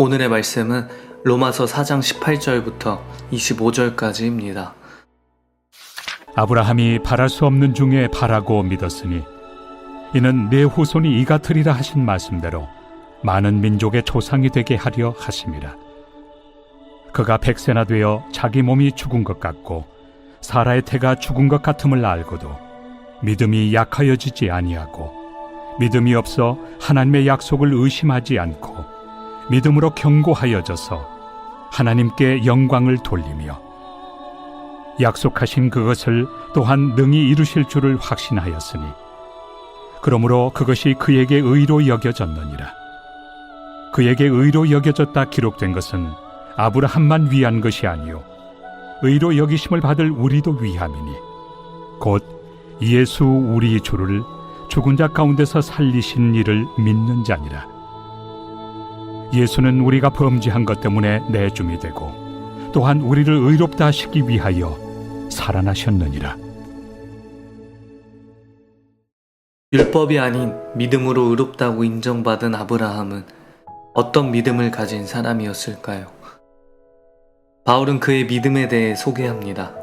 오늘의 말씀은 로마서 4장 18절부터 25절까지입니다. 아브라함이 바랄 수 없는 중에 바라고 믿었으니 이는 내 후손이 이 같으리라 하신 말씀대로 많은 민족의 조상이 되게 하려 하심이라. 그가 백세나 되어 자기 몸이 죽은 것 같고 사라의 태가 죽은 것 같음을 알고도 믿음이 약하여지지 아니하고 믿음이 없어 하나님의 약속을 의심하지 않고 믿음으로 견고하여져서 하나님께 영광을 돌리며 약속하신 그것을 또한 능히 이루실 줄을 확신하였으니 그러므로 그것이 그에게 의로 여겨졌느니라. 그에게 의로 여겨졌다 기록된 것은 아브라함만 위한 것이 아니요 의로 여기심을 받을 우리도 위함이니 곧 예수 우리 주를 죽은 자 가운데서 살리신 이를 믿는 자니라 예수는 우리가 범죄한 것 때문에 내줌이 되고 또한 우리를 의롭다 하시기 위하여 살아나셨느니라. 율법이 아닌 믿음으로 의롭다고 인정받은 아브라함은 어떤 믿음을 가진 사람이었을까요? 바울은 그의 믿음에 대해 소개합니다.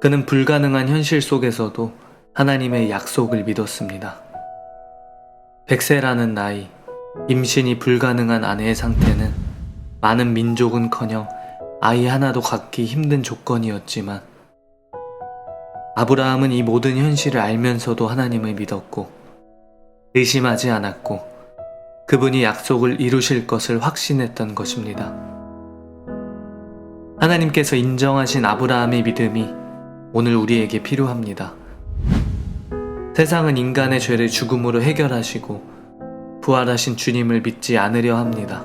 그는 불가능한 현실 속에서도 하나님의 약속을 믿었습니다. 백세라는 나이, 임신이 불가능한 아내의 상태는 많은 민족은커녕 아이 하나도 갖기 힘든 조건이었지만 아브라함은 이 모든 현실을 알면서도 하나님을 믿었고 의심하지 않았고 그분이 약속을 이루실 것을 확신했던 것입니다. 하나님께서 인정하신 아브라함의 믿음이 오늘 우리에게 필요합니다. 세상은 인간의 죄를 죽음으로 해결하시고 부활하신 주님을 믿지 않으려 합니다.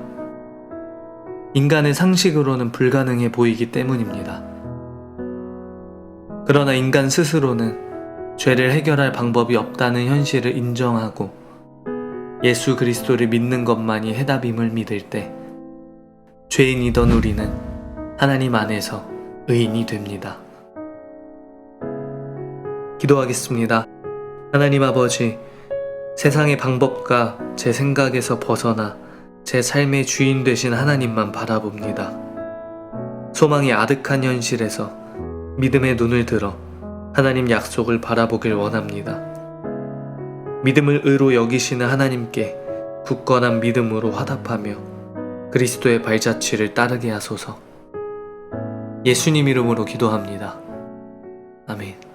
인간의 상식으로는 불가능해 보이기 때문입니다. 그러나 인간 스스로는 죄를 해결할 방법이 없다는 현실을 인정하고 예수 그리스도를 믿는 것만이 해답임을 믿을 때 죄인이던 우리는 하나님 안에서 의인이 됩니다. 기도하겠습니다. 하나님 아버지, 세상의 방법과 제 생각에서 벗어나 제 삶의 주인 되신 하나님만 바라봅니다. 소망이 아득한 현실에서 믿음의 눈을 들어 하나님 약속을 바라보길 원합니다. 믿음을 의로 여기시는 하나님께 굳건한 믿음으로 화답하며 그리스도의 발자취를 따르게 하소서. 예수님 이름으로 기도합니다. 아멘.